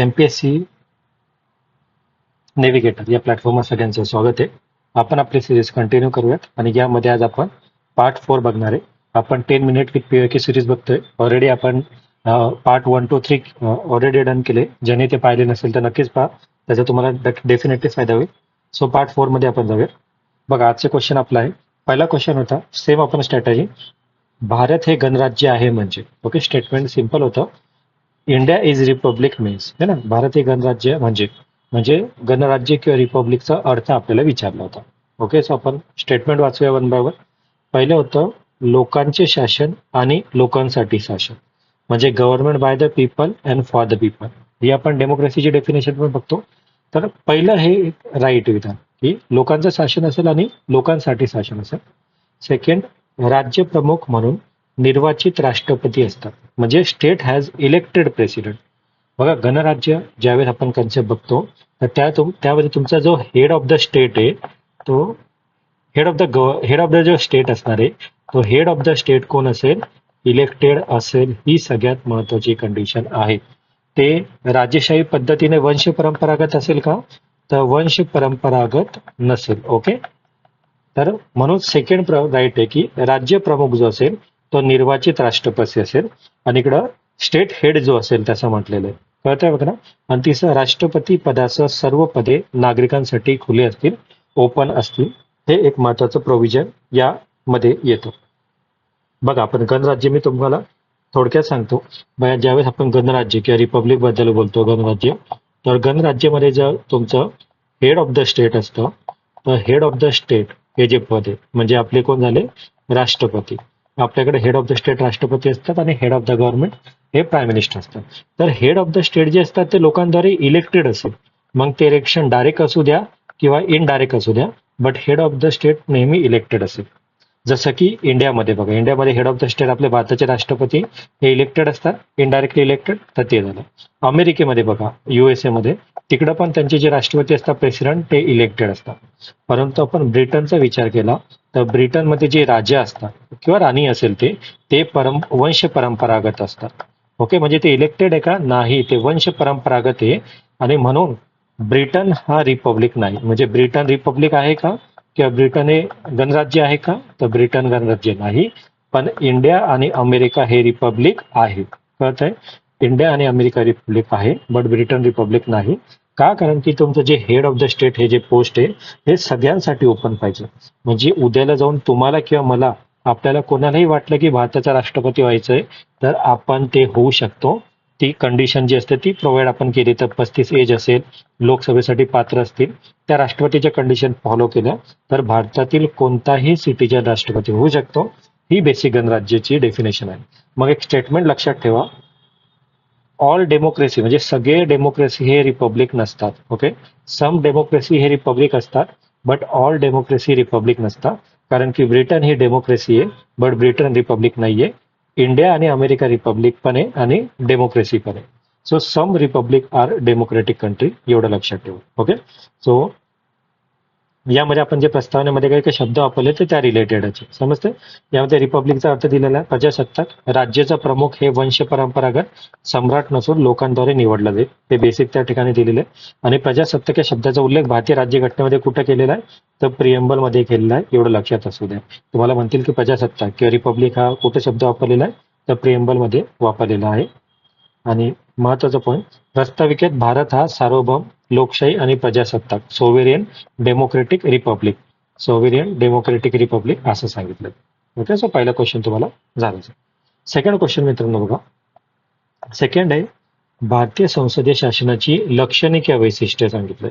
M P S C navigator या प्लॅटफॉर्मवर सगळ्यांचं स्वागत आहे. आपण आपली सिरीज कंटिन्यू करूयात आणि यामध्ये आज आपण पार्ट फोर बघणार आहे. आपण टेन मिनिट विथ पी की सिरीज बघतोय. ऑलरेडी आपण part one two three already done केले. ज्याने ते पाहिले नसेल तर नक्कीच पहा. त्याचा तुम्हाला डेफिनेटली फायदा होईल. सो पार्ट फोरमध्ये आपण जाऊया बघा आजचे क्वेश्चन आपला आहे. पहिला क्वेश्चन होता सेम आपण स्ट्रॅटेजी भारत हे गणराज्य आहे म्हणजे. ओके स्टेटमेंट सिंपल होतं. इंडिया इज रिपब्लिक मीन्स है ना? भारत हे गणराज्य म्हणजे म्हणजे गणराज्य किंवा रिपब्लिकचा अर्थ आपल्याला विचारला होता. ओके सो आपण स्टेटमेंट वाचूया वन बाय वन पहिलं होतं लोकांचे शासन आणि लोकांसाठी शासन. म्हणजे government by the people and for the people ही आपण डेमोक्रेसीची डेफिनेशन पण बघतो. तर पहिलं हे राईट विधान की लोकांचं शासन असेल आणि लोकांसाठी शासन असेल. सेकंड राज्य प्रमुख म्हणून निर्वाचित राष्ट्रपती असतात. म्हणजे स्टेट हॅज इलेक्टेड प्रेसिडेंट बघा गणराज्य ज्यावेळेस आपण कन्सेप्ट बघतो तर त्या तुम त्यामध्ये तुमचा जो हेड ऑफ द स्टेट आहे तो head of the gov head of the जो स्टेट असणार आहे तो हेड ऑफ द स्टेट कोण असेल? इलेक्टेड असेल ही सगळ्यात महत्वाची कंडिशन आहे. ते राजेशाही पद्धतीने वंश परंपरागत असेल का? तर वंश परंपरागत नसेल ओके तर म्हणून सेकंड राईट आहे की राज्य प्रमुख जो असेल तो निर्वाचित राष्ट्रपती असेल. आणि इकडं स्टेट हेड जो असेल त्याचं म्हटलेलं आहे. कळतंय बघा ना? आणि तिसरं राष्ट्रपती पदासह सर्व पदे नागरिकांसाठी खुले असतील ओपन असतील हे एक महत्वाचं प्रोव्हिजन यामध्ये येतं. बघा आपण गणराज्य मी तुम्हाला थोडक्यात सांगतो. ज्यावेळेस आपण गणराज्य किंवा रिपब्लिकबद्दल बोलतो गणराज्य तर गणराज्यामध्ये जर तुमचं हेड ऑफ द स्टेट असतं तर हेड ऑफ द स्टेट हे जे पद आहे म्हणजे आपले कोण झाले? राष्ट्रपती. आपल्याकडे हेड ऑफ द स्टेट राष्ट्रपती असतात आणि हेड ऑफ द गव्हर्नमेंट हे प्राईम मिनिस्टर असतात. तर हेड ऑफ द स्टेट जे असतात ते लोकांद्वारे इलेक्टेड असेल. मग ते इलेक्शन डायरेक्ट असू द्या किंवा इनडायरेक्ट असू द्या but head of the state नेहमी इलेक्टेड असेल. जसं की इंडियामध्ये बघा इंडियामध्ये हेड ऑफ द स्टेट आपले भारताचे राष्ट्रपती हे इलेक्टेड असतात इनडायरेक्टली इलेक्टेड तर ते झालं. अमेरिकेमध्ये बघा युएसए मध्ये तिकडं पण त्यांचे जे राष्ट्रपती असतात प्रेसिडेंट ते इलेक्टेड असतात. परंतु आपण ब्रिटनचा विचार केला तर ब्रिटनमध्ये जे राजा असतात किंवा राणी असेल ते ते परम वंश परंपरागत असतात. ओके म्हणजे ते इलेक्टेड आहे का? नाही ते वंश परंपरागत आहे. आणि म्हणून ब्रिटन हा रिपब्लिक नाही. म्हणजे ब्रिटन रिपब्लिक आहे का? किंवा ब्रिटन हे गणराज्य आहे का? तर ब्रिटन गणराज्य नाही. पण इंडिया आणि अमेरिका हे रिपब्लिक आहे. कळत आहे इंडिया आणि अमेरिका रिपब्लिक आहे बट ब्रिटन रिपब्लिक नाही. का? कारण की तुमचं जे हेड ऑफ द स्टेट हे जे पोस्ट आहे हे सगळ्यांसाठी ओपन पाहिजे. म्हणजे उद्याला जाऊन तुम्हाला किंवा मला आपल्याला कोणालाही वाटलं की भारताचा राष्ट्रपती व्हायचंय तर आपण ते होऊ शकतो. ती कंडिशन जी असते ती प्रोव्हाइड आपण केली. तर पस्तीस एज असेल लोकसभेसाठी पात्र असतील त्या राष्ट्रपतीच्या कंडिशन फॉलो केल्या. तर भारतातील कोणताही सिटीजन राष्ट्रपती होऊ शकतो. ही बेसिक गणराज्याची डेफिनेशन आहे. मग एक स्टेटमेंट लक्षात ठेवा. ऑल डेमोक्रेसी म्हणजे सगळे डेमोक्रेसी हे रिपब्लिक नसतात ओके सम डेमोक्रेसी हे रिपब्लिक असतात बट ऑल डेमोक्रेसी रिपब्लिक नसतात. कारण की ब्रिटन ही डेमोक्रेसी आहे बट ब्रिटन रिपब्लिक नाहीये. इंडिया आणि अमेरिका रिपब्लिक पण आहे आणि डेमोक्रेसी पण आहे. So some republic are democratic country एवढं लक्षात ठेवू ओके सो यामध्ये आपण जे प्रस्तावनेमध्ये काही काही शब्द वापरले ते त्या रिलेटेडच समजते यामध्ये रिपब्लिकचा अर्थ दिलेला आहे प्रजासत्ताक. राज्याचा प्रमुख हे वंश परंपरागत सम्राट नसून लोकांद्वारे निवडला जाईल. हे बेसिक त्या ठिकाणी दिलेलं आहे. आणि प्रजासत्ताक या शब्दाचा उल्लेख भारतीय राज्यघटनेमध्ये कुठे केलेला आहे? तर प्रियंबलमध्ये केलेला आहे एवढं लक्षात असू द्या. तुम्हाला म्हणतील की प्रजासत्ताक किंवा रिपब्लिक हा कुठे शब्द वापरलेला आहे? तर प्रियंबलमध्ये वापरलेला आहे. आणि महत्त्वाचा पॉईंट प्रस्ताविकेत भारत हा सार्वभौम लोकशाही आणि प्रजासत्ताक sovereign democratic republic sovereign democratic republic असं सांगितलं. ओके सो पहिला क्वेश्चन तुम्हाला झाला सेकंड क्वेश्चन मित्रांनो बघा. सेकंड आहे भारतीय संसदीय शासनाची लक्षणे किंवा वैशिष्ट्ये सांगितलंय.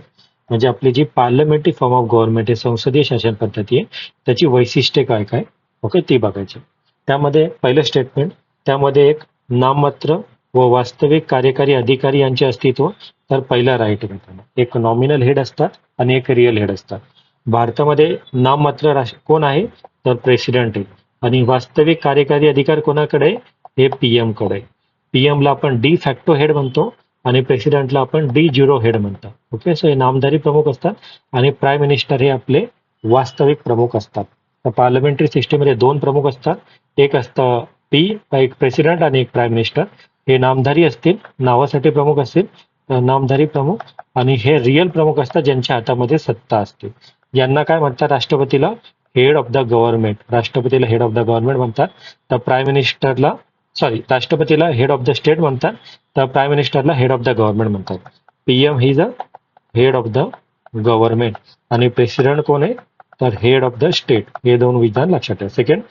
म्हणजे आपली जी पार्लमेंटरी फॉर्म ऑफ गव्हर्नमेंट आहे संसदीय शासन पद्धती आहे त्याची वैशिष्ट्ये काय काय? ओके ती बघायची. त्यामध्ये पहिलं स्टेटमेंट त्यामध्ये एक नाममात्र व वास्तविक कार्यकारी अधिकारी यांचे अस्तित्व तर पहिला राईट मित्रांनो. एक नॉमिनल हेड असतात आणि एक रिअल हेड असतात. भारतामध्ये नाममात्र राष्ट्र कोण आहे? तर प्रेसिडेंट आहे. आणि वास्तविक कार्यकारी अधिकार कोणाकडे? हे पीएमकडे. पीएम ला आपण डी फॅक्टो हेड म्हणतो आणि प्रेसिडेंटला आपण डी झिरो हेड म्हणतो ओके सो हे नामधारी प्रमुख असतात आणि प्राईम मिनिस्टर हे आपले वास्तविक प्रमुख असतात. तर पार्लमेंटरी सिस्टीममध्ये दोन प्रमुख असतात. एक असतं पी एक प्रेसिडेंट आणि एक प्राईम मिनिस्टर हे नामधारी असतील नावासाठी प्रमुख असतील नामधारी प्रमुख आणि हे रिअल प्रमुख असतात ज्यांच्या हातामध्ये सत्ता असते. यांना काय म्हणतात राष्ट्रपतीला? हेड ऑफ द गव्हर्नमेंट राष्ट्रपतीला हेड ऑफ द गव्हर्नमेंट म्हणतात. तर प्राईम मिनिस्टरला सॉरी राष्ट्रपतीला हेड ऑफ द स्टेट म्हणतात. तर प्राईम मिनिस्टरला हेड ऑफ द गव्हर्नमेंट म्हणतात. PM he the head of the government आणि प्रेसिडेंट कोण आहे? तर हेड ऑफ द स्टेट हे दोन विधान लक्षात ठेवा. सेकंड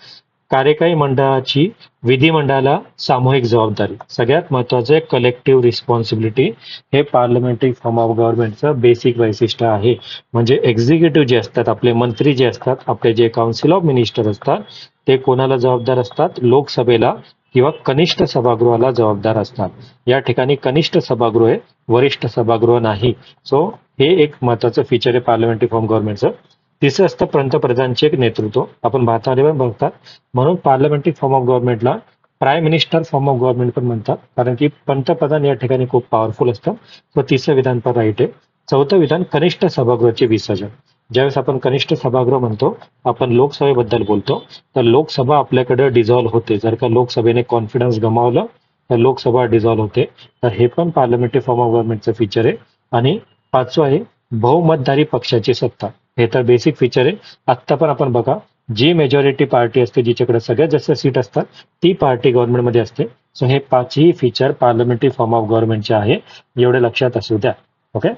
कार्यकारी मंडळाची विधिमंडळाला सामूहिक जबाबदारी. सगळ्यात महत्वाचं आहे कलेक्टिव्ह रिस्पॉन्सिबिलिटी हे पार्लमेंटरी फॉर्म ऑफ गव्हर्नमेंटचं बेसिक वैशिष्ट्य आहे. म्हणजे एक्झिक्युटिव्ह जे असतात आपले मंत्री जे असतात आपले जे काउन्सिल ऑफ मिनिस्टर असतात ते कोणाला जबाबदार असतात? लोकसभेला किंवा कनिष्ठ सभागृहाला जबाबदार असतात. या ठिकाणी कनिष्ठ सभागृह आहे वरिष्ठ सभागृह नाही. सो हे एक महत्वाचं फीचर आहे पार्लमेंटरी फॉर्म गव्हर्नमेंटचं तिसरं असतं पंतप्रधानचे एक नेतृत्व. आपण भारतामध्ये पण बघतात. म्हणून parliamentary form of गव्हर्नमेंटला prime minister form of government पण म्हणतात. कारण की पंतप्रधान या ठिकाणी खूप पॉवरफुल असतं. व तिसरं विधान पण राईट आहे. चौथं विधान कनिष्ठ सभागृहाचे विसर्जन. ज्यावेळेस आपण कनिष्ठ सभागृह म्हणतो आपण लोकसभेबद्दल बोलतो. तर लोकसभा आपल्याकडे डिझॉल्व्ह होते. जर का लोकसभेने कॉन्फिडन्स गमावलं तर लोकसभा डिझॉल्व्ह होते. तर हे पण पार्लमेंटरी फॉर्म ऑफ गव्हर्नमेंटचं फीचर आहे. आणि पाचवं आहे बहुमतदारी पक्षाची सत्ता. हे तर बेसिक फीचर आहे. आत्ता पण आपण बघा जी मेजॉरिटी पार्टी असते जिच्याकडे सगळ्यात जास्त सीट असतात ती पार्टी गव्हर्नमेंटमध्ये असते. सो हे पाचही फीचर पार्लमेंटरी फॉर्म ऑफ गव्हर्नमेंटचे आहे. एवढे लक्षात असू द्या. ओके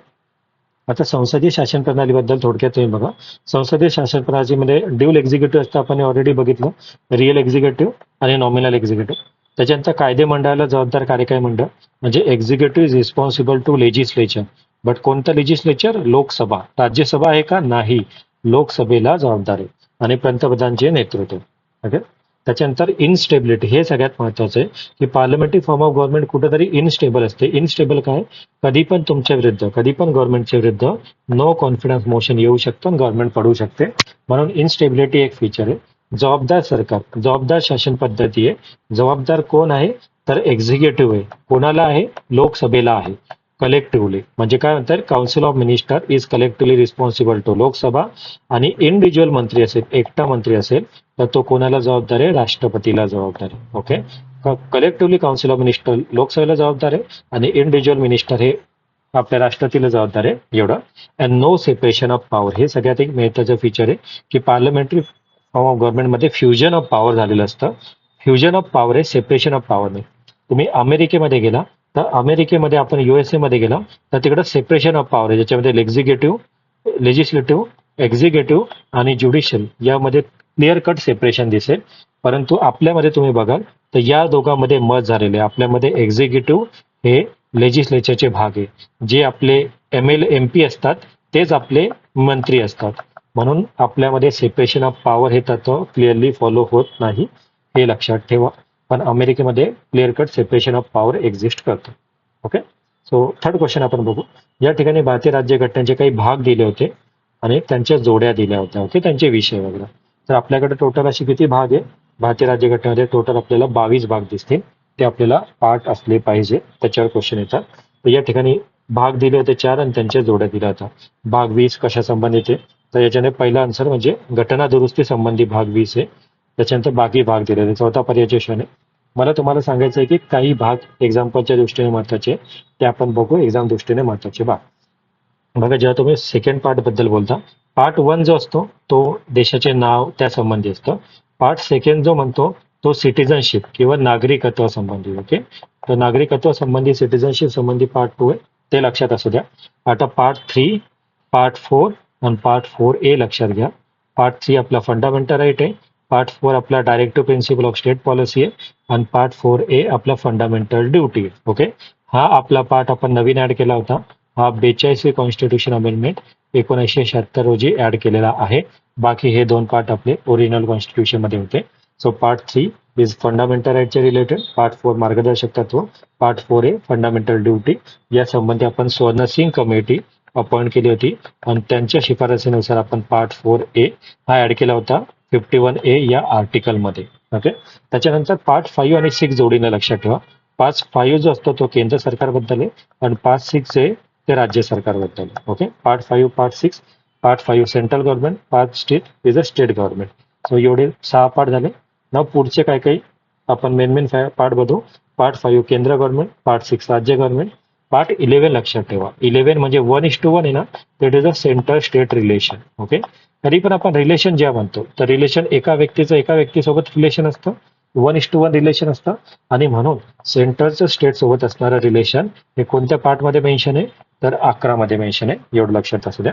आता संसदीय शासन प्रणालीबद्दल थोडक्यात तुम्ही बघा. संसदीय शासन प्रणालीमध्ये ड्युल एक्झिक्युटिव्ह असतं आपण ऑलरेडी बघितलं. रिअल एक्झिक्युटिव्ह आणि नॉमिनल एक्झिक्युटिव्ह त्याच्यानंतर कायदे मंडळाला जबाबदार कार्यकारी मंडळ म्हणजे executive is responsible to legislature but कोणतं लेजिस्लेचर लोकसभा. राज्यसभा आहे का? नाही. लोकसभेला जबाबदार आहे. आणि पंतप्रधानचे नेतृत्व. ओके त्याच्यानंतर इनस्टेबिलिटी हे सगळ्यात महत्वाचं आहे की पार्लमेंटरी फॉर्म ऑफ गव्हर्नमेंट कुठेतरी इनस्टेबल असते. इनस्टेबल काय? कधी पण तुमच्या विरुद्ध कधी पण गव्हर्नमेंटच्या विरुद्ध नो कॉन्फिडन्स मोशन येऊ शकतं आणि गव्हर्नमेंट पडू शकते. म्हणून इनस्टेबिलिटी एक फीचर आहे. जबाबदार सरकार जबाबदार शासन पद्धती आहे. जबाबदार कोण आहे? तर एक्झिक्युटिव्ह आहे. कोणाला आहे? लोकसभेला आहे. कलेक्टिव्हली म्हणजे काय म्हणतात? Council of minister is collectively responsible to Lok Sabha आणि इंडिव्हिज्युअल मंत्री असेल एकटा मंत्री असेल तर तो कोणाला जबाबदार आहे? राष्ट्रपतीला जबाबदार आहे. Okay collectively council of minister लोकसभेला जबाबदार आहे आणि इंडिव्हिज्युअल मिनिस्टर हे आपल्या राष्ट्रपतीला जबाबदार आहे. एवढं. And no separation of power हे सगळ्यात एक महत्वाचं फीचर आहे की पार्लमेंटरी फॉर्म ऑफ गव्हर्नमेंटमध्ये फ्युजन ऑफ पॉवर झालेलं असतं. फ्युजन ऑफ पॉवर आहे सेपरेशन ऑफ पॉवर नाही. तुम्ही अमेरिकेमध्ये गेला तर अमेरिकेमध्ये आपण युएसए मध्ये गेला तर तिकडे सेपरेशन ऑफ पॉवर आहे. ज्याच्यामध्ये एक्झिक्युटिव्ह लेजिस्लेटिव्ह एक्झिक्युटिव्ह आणि ज्युडिशियल यामध्ये क्लिअर कट सेपरेशन दिसेल. परंतु आपल्यामध्ये तुम्ही बघाल तर या दोघांमध्ये मत झालेले आपल्यामध्ये एक्झिक्युटिव्ह हे लेजिस्लेचरचे भाग आहे. जे आपले एम एल एम पी असतात तेच आपले मंत्री असतात. म्हणून आपल्यामध्ये सेपरेशन ऑफ पॉवर हे तत्व क्लिअरली फॉलो होत नाही. हे लक्षात ठेवा. पण अमेरिकेमध्ये clear cut separation of power exist करतो. ओके सो थर्ड क्वेश्चन आपण बघू. या ठिकाणी भारतीय राज्यघटनेचे काही भाग दिले होते आणि त्यांच्या जोड्या दिल्या होत्या. ओके त्यांचे विषय वगैरे. तर आपल्याकडे टोटल असे किती भाग आहे? भारतीय राज्यघटनेमध्ये टोटल आपल्याला बावीस भाग दिसतील. ते आपल्याला पाठ असले पाहिजे. त्याच्यावर क्वेश्चन येतात. तर या ठिकाणी भाग दिले होते चार आणि त्यांच्या जोड्या दिल्या होत्या. भाग वीस कशा संबंधित आहे तर याच्याने पहिला आन्सर म्हणजे घटना दुरुस्ती संबंधी भाग वीस आहे. त्याच्यानंतर बाकी भाग दिलेले चौथा पर्यायचे क्षण आहे. मला तुम्हाला सांगायचं आहे की काही भाग एक्झाम्पलच्या दृष्टीने महत्त्वाचे ते आपण बघू. एक्झाम दृष्टीने महत्त्वाचे भाग. बघा जेव्हा तुम्ही सेकंड पार्टबद्दल बोलता पार्ट वन जो असतो तो देशाचे नाव त्या संबंधी असतं. पार्ट सेकंड जो म्हणतो तो सिटिझनशिप किंवा नागरिकत्व संबंधी. ओके तर नागरिकत्व संबंधी सिटिझनशिप संबंधी पार्ट टू आहे. ते लक्षात असू द्या. आता पार्ट थ्री पार्ट फोर आणि पार्ट फोर ए लक्षात घ्या. पार्ट थ्री आपला फंडामेंटल राईट आहे. पार्ट फोर आपला directive principle of state policy आहे. आणि पार्ट फोर ए आपला फंडामेंटल ड्युटी ओके हा आपला पार्ट आपण नवीन ऍड केला होता. हा बेचाळीसवी कॉन्स्टिट्यूशन अमेंडमेंट एकोणीसशे शहात्तर रोजी ऍड केलेला आहे. बाकी हे दोन पार्ट आपले ओरिजिनल कॉन्स्टिट्यूशनमध्ये होते. So part three is fundamental राईटच्या related part four मार्गदर्शक तत्व. Part four A fundamental duty या संबंधी आपण स्वर्ण सिंग कमिटी अपॉइंट केली होती. आणि त्यांच्या शिफारसीनुसार आपण पार्ट फोर ए हा ऍड केला होता. फिफ्टी वन ए या आर्टिकलमध्ये ओके त्याच्यानंतर पार्ट फाईव्ह आणि सिक्स जोडीने लक्षात ठेवा. पाच फाईव्ह जो असतो तो केंद्र सरकारबद्दल आहे आणि पाच सिक्स आहे ते राज्य सरकारबद्दल आहे. Okay part five part six part five central government part state is a state government so एवढे सहा पार्ट झाले. ना पुढचे काय काही आपण मेन मेन पार्ट बघू. पार्ट फाईव्ह केंद्र गव्हर्नमेंट पार्ट सिक्स राज्य गव्हर्नमेंट पार्ट इलेव्हन लक्षात ठेवा. इलेव्हन म्हणजे वन इज टू वन आहे ना? That is a centre state relation okay तरी पण आपण रिलेशन ज्या म्हणतो तर रिलेशन एका व्यक्तीचं एका व्यक्तीसोबत रिलेशन असतं. One is to one relation असतं. आणि म्हणून सेंटरचं स्टेट सोबत असणारं रिलेशन हे कोणत्या पार्टमध्ये मेन्शन आहे? तर अकरा मध्ये मेन्शन आहे. एवढं लक्षात असू द्या.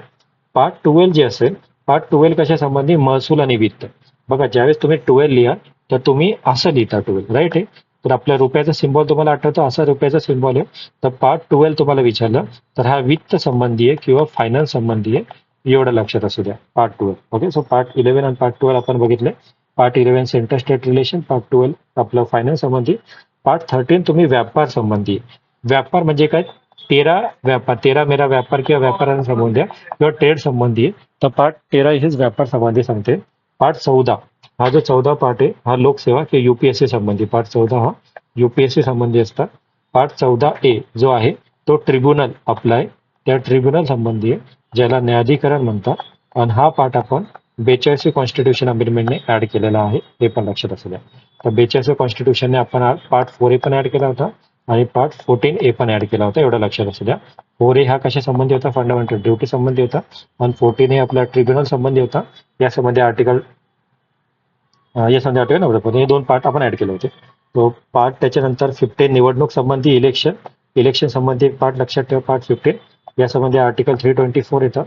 पार्ट ट्वेल्व जे असेल पार्ट ट्वेल्व कशा संबंधी महसूल आणि वित्त? बघा ज्यावेळेस तुम्ही ट्वेल्व लिहा तर तुम्ही असं लिहिता ट्वेल्व राईट आहे तर आपल्या रुपयाचा सिम्बॉल तुम्हाला आठवतो असा रुपयाचा सिम्बॉल आहे. तर पार्ट ट्वेल्व तुम्हाला विचारलं तर हा वित्त संबंधी आहे किंवा फायनान्स संबंधी आहे एवढं लक्षात असू द्या part twelve okay so part eleven आणि पार्ट ट्वेल्व आपण बघितले. Part eleven centre state relation part twelve आपलं फायनान्स संबंधी. पार्ट थर्टीन तुम्ही व्यापार संबंधी. व्यापार म्हणजे काय? तेरा व्यापार तेरा मेरा व्यापार किंवा व्यापाराला संबंधी आहे किंवा ट्रेड संबंधी आहे. तर पार्ट तेरा हेच व्यापार संबंधी सांगते. पार्ट चौदा. हा जो चौदा पार्ट आहे हा लोकसेवा किंवा युपीएससी संबंधी पार्ट चौदा हा. युपीएससी संबंधी असतात. पार्ट चौदा ए जो आहे तो ट्रिब्युनल अप्लाय त्या ट्रिब्युनल संबंधी आहे ज्याला न्यायाधिकरण म्हणतात. आणि हा पार्ट आपण बेचाळीसवी कॉन्स्टिट्यूशन अमेंडमेंटने ऍड केलेला आहे हे पण लक्षात असू द्या. तर बेचाळीस कॉन्स्टिट्यूशनने आपण पार्ट फोर ए पण ऍड केला होता आणि पार्ट फोर्टीन ए पण ऍड केला होता एवढं लक्षात असू द्या. फोर ए हा कशा संबंधी होता? फंडामेंटल ड्युटी संबंधी होता. आणि फोर्टीन ए आपला ट्रिब्युनल संबंधी होता. या संबंधी आर्टिकल या संबंधी आर्टिकल नव्हतं हे दोन पार्ट आपण ऍड केले होते. तो पार्ट त्याच्यानंतर फिफ्टीन निवडणूक संबंधी इलेक्शन इलेक्शन संबंधी एक पार्ट लक्षात ठेवा पार्ट फिफ्टीन या संबंधी आर्टिकल थ्री ट्वेंटी फोर येतं.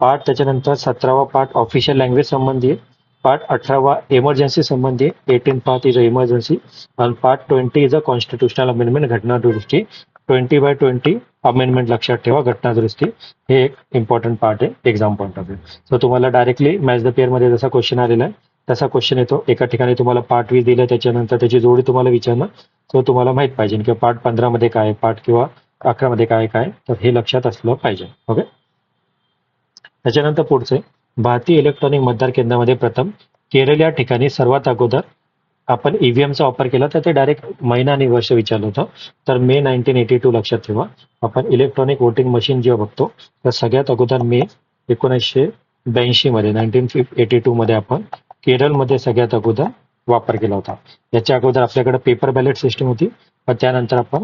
पार्ट त्याच्यानंतर सतरावा पार्ट ऑफिशियल लँग्वेज संबंधी आहे. पार्ट अठरावा इमर्जन्सी संबंधी eighteen part is a emergency आणि part twenty is a constitutional amendment घटना दुरुस्ती ट्वेंटी बाय ट्वेंटी अमेंडमेंट लक्षात ठेवा घटना दुरुस्ती हे एक इम्पॉर्टंट पार्ट आहे exam point of view so तुम्हाला डायरेक्टली मॅच द पेअरमध्ये जसा क्वेश्चन आलेला आहे तसा क्वेश्चन येतो एका ठिकाणी तुम्हाला पार्ट वीस दिलं त्याच्यानंतर त्याची जोडी तुम्हाला विचारणं तो तुम्हाला माहीत पाहिजे. किंवा पार्ट पंधरा मध्ये काय पार्ट किंवा अकरा मध्ये काय काय तर हे लक्षात असलं पाहिजे. ओके त्याच्यानंतर पुढचे भारतीय इलेक्ट्रॉनिक मतदार केंद्रामध्ये प्रथम केरळ या ठिकाणी सर्वात अगोदर आपण ईव्हीएमचा वापर केला तर ते डायरेक्ट महिना आणि वर्ष विचारलं होतं. तर मे नाईन्टीन एटी टू लक्षात ठेवा. आपण इलेक्ट्रॉनिक वोटिंग मशीन जेव्हा बघतो तर सगळ्यात अगोदर मे एकोणीसशे ब्याऐंशी मध्ये नाईन्टीन एटी टू मध्ये आपण केरळमध्ये सगळ्यात अगोदर वापर केला होता. याच्या अगोदर आपल्याकडे पेपर बॅलेट सिस्टम होती. पण त्यानंतर आपण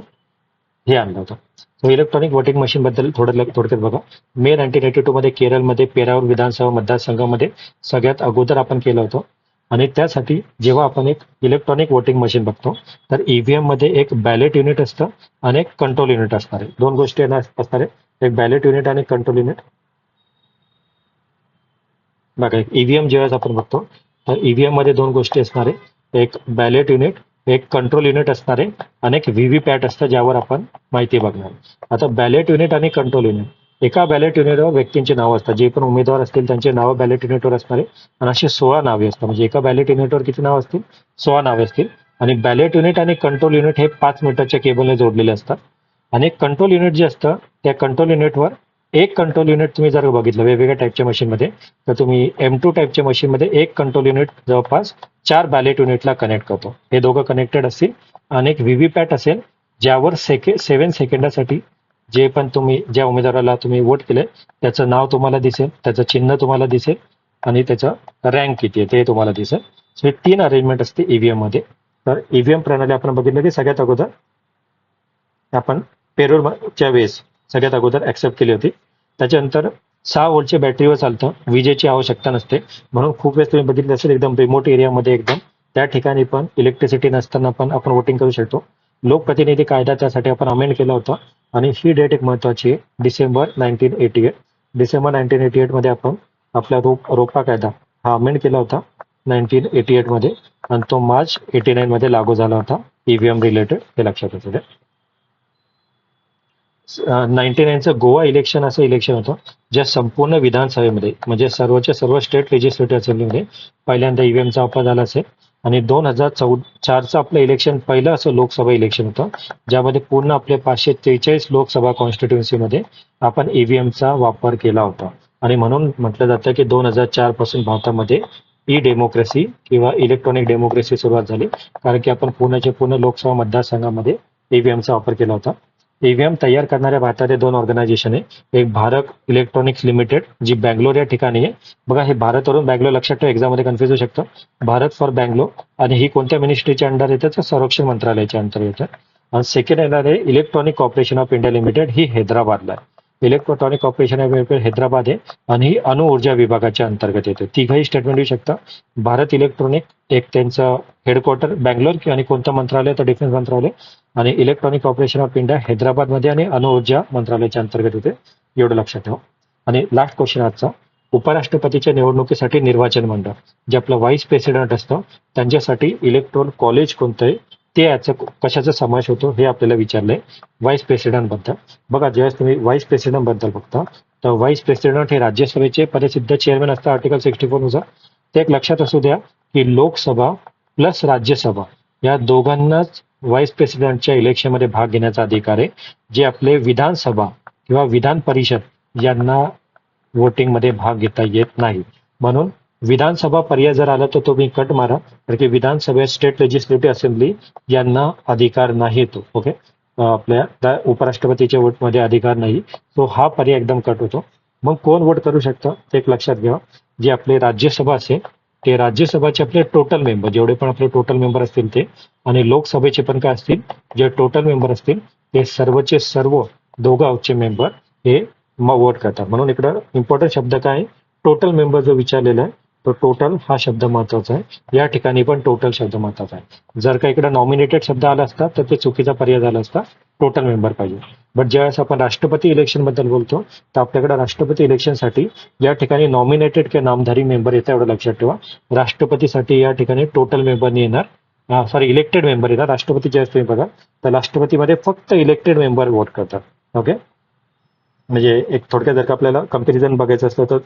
हे आणलं होतं. सो इलेक्ट्रॉनिक वोटिंग मशीन बद्दल थोडं थोडक्यात बघा. मे नाईन्टीन एटी टू मध्ये केरळमध्ये पेरावर विधानसभा मतदारसंघामध्ये सगळ्यात अगोदर आपण केलं होतं. आणि त्यासाठी जेव्हा आपण एक इलेक्ट्रॉनिक वोटिंग मशीन बघतो तर ईव्हीएममध्ये एक बॅलेट युनिट असतं आणि एक कंट्रोल युनिट असणार आहे. दोन गोष्टी असणार आहे. एक बॅलेट युनिट आणि कंट्रोल युनिट बघा एक ईव्हीएम ज्यावेळेस आपण बघतो तर ईव्हीएममध्ये दोन गोष्टी असणार आहे. एक बॅलेट युनिट एक कंट्रोल युनिट असणार आहे आणि एक व्हीव्ही पॅट असतं ज्यावर आपण माहिती बघणार आता बॅलेट युनिट आणि कंट्रोल युनिट एका बॅलेट युनिटवर व्यक्तींची नावं असतात. जे पण उमेदवार असतील त्यांचे नावं बॅलेट युनिटवर असणार आहे. आणि अशी सोळा नावे असतात. म्हणजे एका बॅलेट युनिटवर किती नाव असतील? सोळा नावे असतील. आणि बॅलेट युनिट आणि कंट्रोल युनिट हे पाच मीटरच्या केबलने जोडलेले असतात. आणि कंट्रोल युनिट जे असतं त्या कंट्रोल युनिटवर एक कंट्रोल युनिट तुम्ही जर बघितलं वेगवेगळ्या टाईपच्या मशीनमध्ये तर तुम्ही एम टू टाईपच्या मशीनमध्ये एक कंट्रोल युनिट जवळपास चार बॅलेट युनिटला कनेक्ट करतो. हे दोघं कनेक्टेड असतील आणि एक व्हीव्हीपॅट असेल ज्यावर सेके सेवन सेकंदासाठी जे पण तुम्ही ज्या उमेदवाराला तुम्ही वोट केले त्याचं नाव तुम्हाला दिसेल त्याचं चिन्ह तुम्हाला दिसेल आणि त्याचं रँक किती आहे ते तुम्हाला दिसेल. हे तीन अरेंजमेंट असते ईव्हीएममध्ये. तर ईव्हीएम प्रणाली आपण बघितलं की सगळ्यात अगोदर. आपण पेरोलच्या वेळेस सगळ्यात अगोदर ऍक्सेप्ट केली होती. त्याच्यानंतर सहा वोल्टच्या बॅटरीवर चालतं विजेची आवश्यकता नसते. म्हणून खूप वेळेस तुम्ही बघितलं असेल एकदम रिमोट एरियामध्ये एकदम. त्या ठिकाणी पण इलेक्ट्रिसिटी नसताना पण आपण वोटिंग करू शकतो. लोकप्रतिनिधी कायदा त्यासाठी आपण अमेंड केला होता. आणि ही डेट एक महत्वाची आहे December nineteen eighty eight December nineteen eighty एटमध्ये आपण आपला रोप रोपा कायदा हा अमेंड केला होता नाईन्टीन एटी एटमध्ये. आणि तो मार्च एटी नाईन मध्ये लागू झाला होता ईव्हीएम रिलेटेड हे लक्षात असू द्या नाईन्टी नाईनचं गोवा इलेक्शन असं इलेक्शन होतं ज्या संपूर्ण विधानसभेमध्ये म्हणजे सर्वच्या सर्व स्टेट लेजिस्लेटिव्ह असेंब्लीमध्ये पहिल्यांदा ईव्हीएमचा वापर झाला असेल. आणि दोन हजार चौ चारचं आपलं इलेक्शन पहिलं असं लोकसभा इलेक्शन होतं ज्यामध्ये पूर्ण आपले पाचशे त्रेचाळीस लोकसभा कॉन्स्टिट्युन्सीमध्ये आपण ईव्हीएमचा वापर केला होता. आणि म्हणून म्हटलं जातं की दोन हजार चारपासून भारतामध्ये ई डेमोक्रेसी किंवा इलेक्ट्रॉनिक डेमोक्रेसी सुरुवात झाली कारण की आपण पूर्णच्या पूर्ण लोकसभा मतदारसंघामध्ये ईव्हीएमचा वापर केला होता. ईव्हीएम तयार करणाऱ्या भारतातील दोन ऑर्गनायझेशन आहे. एक भारत इलेक्ट्रॉनिक्स लिमिटेड जी बँगलोर या ठिकाणी आहे. बघा हे भारतवरून बँगलोर लक्षात ठेवा एक्झाममध्ये कन्फ्युज होऊ शकतं. भारत फॉर बँगलोर आणि ही कोणत्या मिनिस्ट्रीच्या अंडर येतं तर संरक्षण मंत्रालयाच्या अंतर येतं आणि सेकंड येणार आहे electronic corporation of India limited ही हैदराबादला आहे. Electronic corporation of India Hyderabad आहे आणि ही अणुऊर्जा विभागाच्या अंतर्गत येते. तिघही स्टेटमेंट येऊ शकता. भारत इलेक्ट्रॉनिक एक त्यांचं हेडक्वार्टर बँगलोर आणि कोणतं मंत्रालय तर डिफेन्स मंत्रालय. आणि इलेक्ट्रॉनिक कॉर्पोरेशन ऑफ इंडिया हैदराबादमध्ये आणि अणुऊर्जा मंत्रालयाच्या अंतर्गत येते. एवढं लक्षात ठेवा. आणि लास्ट क्वेश्चन आजचा. उपराष्ट्रपतीच्या निवडणुकीसाठी निर्वाचन मंडळ जे आपलं व्हाईस प्रेसिडेंट असतं त्यांच्यासाठी इलेक्ट्रॉन कॉलेज कोणतं आहे? ते याचं कशाचा समावेश होतो हे आपल्याला विचारलंय. व्हाईस प्रेसिडेंटबद्दल. बघा ज्यावेळेस तुम्ही व्हाईस प्रेसिडेंटबद्दल बघता तर व्हाईस प्रेसिडेंट हे राज्यसभेचे प्रसिद्ध चेअरमॅन असतात आर्टिकल सिक्स्टी फोरनुसार. ते एक लक्षात असू द्या की लोकसभा प्लस राज्यसभा या दोघांनाच व्हाईस प्रेसिडेंटच्या इलेक्शनमध्ये भाग घेण्याचा अधिकार आहे. जे आपले विधानसभा किंवा विधान परिषद यांना वोटिंगमध्ये भाग घेता येत नाही. म्हणून विधानसभा पर्याय जर आला तर तुम्ही कट मारा कारण की विधानसभा स्टेट लेजिस्लेटिव्ह असेंब्ली यांना अधिकार नाही तो ओके? आपल्या त्या उपराष्ट्रपतीच्या वोटमध्ये अधिकार नाही. तो हा पर्याय एकदम कट होतो. मग कोण वोट करू शकतं? ते एक लक्षात घ्या. जे आपले राज्यसभा असेल ते राज्यसभाचे आपले टोटल मेंबर जेवढे पण आपले टोटल मेंबर असतील ते आणि लोकसभेचे पण काय असतील जे टोटल मेंबर असतील ते सर्वचे सर्व दोघांचे मेंबर हे मग वोट करतात. म्हणून इकडं इम्पॉर्टंट शब्द काय आहे? टोटल मेंबर जो विचारलेला आहे तो टोटल हा शब्द महत्त्वाचा आहे. या ठिकाणी पण टोटल शब्द महत्त्वाचा आहे. जर का इकडे नॉमिनेटेड शब्द आला असता तर ते चुकीचा पर्याय झाला असता टोटल मेंबर पाहिजे. बट ज्यावेळेस आपण राष्ट्रपती इलेक्शनबद्दल बोलतो तर आपल्याकडे राष्ट्रपती इलेक्शनसाठी या ठिकाणी नॉमिनेटेड किंवा नामधारी मेंबर येतं एवढं लक्षात ठेवा. राष्ट्रपतीसाठी या ठिकाणी टोटल मेंबर येणार. सॉरी इलेक्टेड मेंबर येणार राष्ट्रपती ज्यावेळेस तुम्ही बघा तर राष्ट्रपतीमध्ये फक्त इलेक्टेड मेंबर वोट करतात. ओके म्हणजे एक थोडक्यात जर का आपल्याला कंपॅरिझन बघायचं असलं तर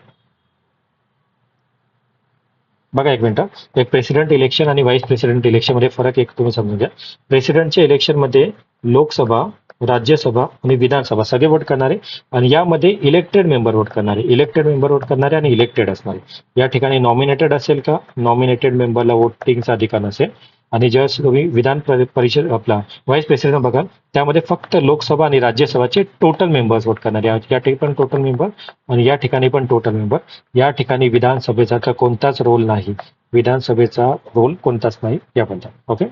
बघा एक मिनिट. एक प्रेसिडेंट इलेक्शन आणि व्हाईस प्रेसिडेंट इलेक्शनमध्ये फरक एक तुम्ही समजून घ्या. प्रेसिडेंटच्या इलेक्शनमध्ये लोकसभा राज्यसभा आणि विधानसभा सगळे वोट करणारे आणि यामध्ये इलेक्टेड मेंबर वोट करणारे. इलेक्टेड मेंबर वोट करणारे आणि इलेक्टेड असणारे. या ठिकाणी नॉमिनेटेड असेल का? नॉमिनेटेड मेंबरला वोटिंगचा अधिकार नसेल. आणि ज्यावेळेस तुम्ही विधान परिषद आपला व्हाईस प्रेसिडेंट बघाल त्यामध्ये फक्त लोकसभा आणि राज्यसभाचे टोटल मेंबर्स वोट करणार. या ठिकाणी पण टोटल मेंबर आणि या ठिकाणी पण टोटल मेंबर या ठिकाणी विधानसभेचा तर कोणताच रोल नाही. विधानसभेचा रोल कोणताच नाही याबद्दल. ओके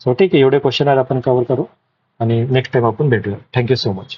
सो ठीक आहे. एवढे क्वेश्चन आज आपण कव्हर करू आणि नेक्स्ट टाइम आपण भेटूया. Thank you so much